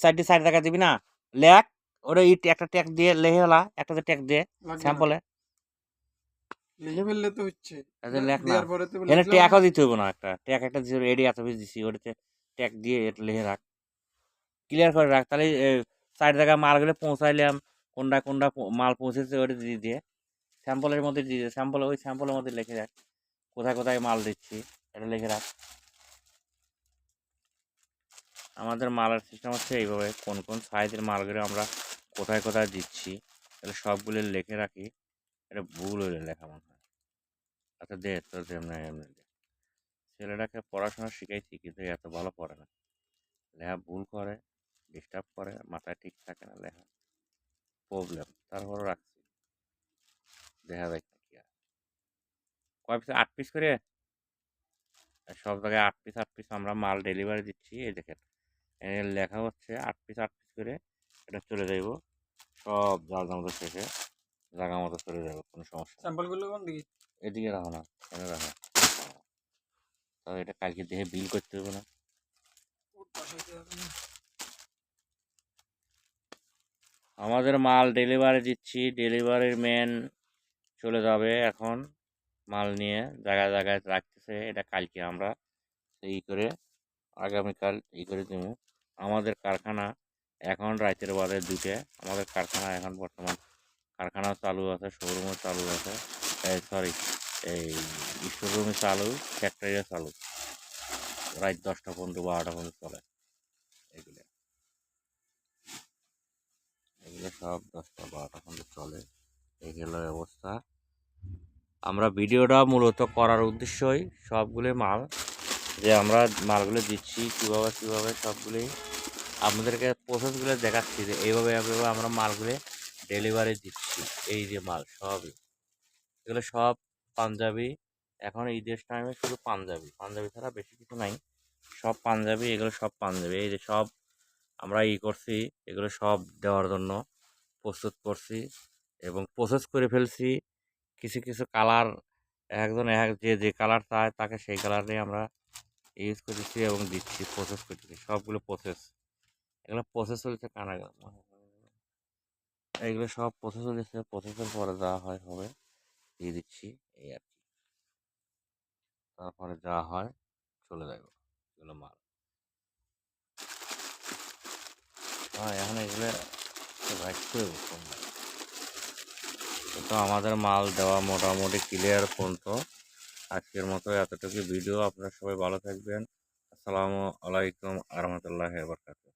সাইডে সাইড দেখা দিবি না? লেখ ওরা ইট একটা ট্যাগ দিয়ে লেহে হলা একটা ট্যাগ দিয়ে। স্যাম্পলে লিখে ফেললে তো হচ্ছে। লেখ না। এখানে ট্যাগও দিতে হবে না একটা। ট্যাগ একটা দিতে রেডি এত বেশি দিছি ওটাতে ট্যাগ দিয়ে এটা লিখে রাখ। ক্লিয়ার করে রাখ। তাহলে সাইড জায়গা মালগুলো পৌঁছাইলাম। কোনটা কোনটা মাল পৌঁছেছে ওটা দিয়ে দিয়ে। স্যাম্পলের মধ্যে দিয়ে দিয়ে স্যাম্পল ওই স্যাম্পলের মধ্যে লিখে রাখ। কোথায় কোথায় মাল দিচ্ছি এটা লিখে রাখ। আমাদের মালের সিস্টেম হচ্ছে এইভাবে। কোন কোন সাইজের মালগুলো আমরা কোথায় কোথায় দিচ্ছি, তাহলে সবগুলো লিখে রাখি। এটা ভুল হইলে লেখা মনে হয়। আচ্ছা দে, তোর এমনি এমনি দে। ছেলেটাকে পড়াশোনা শিখাইছি, কিন্তু এত ভালো পড়ে না। লেখা ভুল করে ডিস্টার্ব করে, মাথায় ঠিক থাকে না লেখা। প্রবলেম তারপরও রাখছি। দেখা যায় কি আর কয় পিস আট পিস করে? সব জায়গায় আট পিস আট পিস আমরা মাল ডেলিভারি দিচ্ছি, এই দেখেন। এর লেখা হচ্ছে আট পিস আট পিস করে এটা চলে যাইব। সব জায়গা মতো শেষে জায়গা মতো চলে যাবে কোনো সমস্যা স্যাম্পলগুলো কোন দিকে? এদিকে রাখো না এখানে রাখো। তবে এটা কালকে দেখে বিল করতে হবে না। আমাদের মাল ডেলিভারি দিচ্ছি ডেলিভারির ম্যান চলে যাবে এখন মাল নিয়ে জায়গায় জায়গায় রাখতেছে এটা কালকে আমরা এই করে আগামীকাল এই করে দেবো। আমাদের কারখানা এখন রাতের বাদে দুটে আমাদের কারখানা এখন বর্তমান কারখানাও চালু আছে শোরুমও চালু আছে। সরি এই শোরুমে চালু ফ্যাক্টরিও চালু। রাত দশটা পর্যন্ত বারোটা পর্যন্ত চলে এগুলো। এগুলো সব দশটা, বারোটা পর্যন্ত চলে। এই হলো অবস্থা। আমরা ভিডিওটা মূলত করার উদ্দেশ্যই সবগুলো মাল, যে আমরা মালগুলো দিচ্ছি, কীভাবে কীভাবে সবগুলোই আপনাদেরকে প্রসেসগুলো দেখাচ্ছি যে এইভাবে এইভাবে আমরা মালগুলো ডেলিভারি দিচ্ছি। এই যে মাল সবই। এগুলো সব পাঞ্জাবি। এখন ঈদের টাইমে শুধু পাঞ্জাবি। পাঞ্জাবি ছাড়া বেশি কিছু নাই। সব পাঞ্জাবি, এগুলো সব পাঞ্জাবি। এই যে সব আমরা ই করছি, এগুলো সব দেওয়ার জন্য প্রস্তুত করছি এবং প্রসেস করে ফেলছি। কিছু কিছু কালার একজন এক যে যে কালার চায়, তাকে সেই কালার নিয়ে আমরা ইউজ করতেছি এবং দিচ্ছি প্রসেস করতেছি সবগুলো প্রসেস এগুলো প্রসেস চলছে কানা এগুলো সব প্রসেস চলছে প্রসেসের পরে যা হয় হবে দিয়ে দিচ্ছি এই আর কি। তারপরে যা হয় চলে যাবে। এগুলো মাল। হ্যাঁ এখন এগুলো বসুন তো আমাদের মাল দেওয়া মোটামুটি ক্লিয়ার পর্যন্ত। আজকের মতো এতটুকু। ভিডিও আপনারা সবাই ভালো থাকবেন। আসসালামু আলাইকুম আরহামতুল্লাহ বরকাত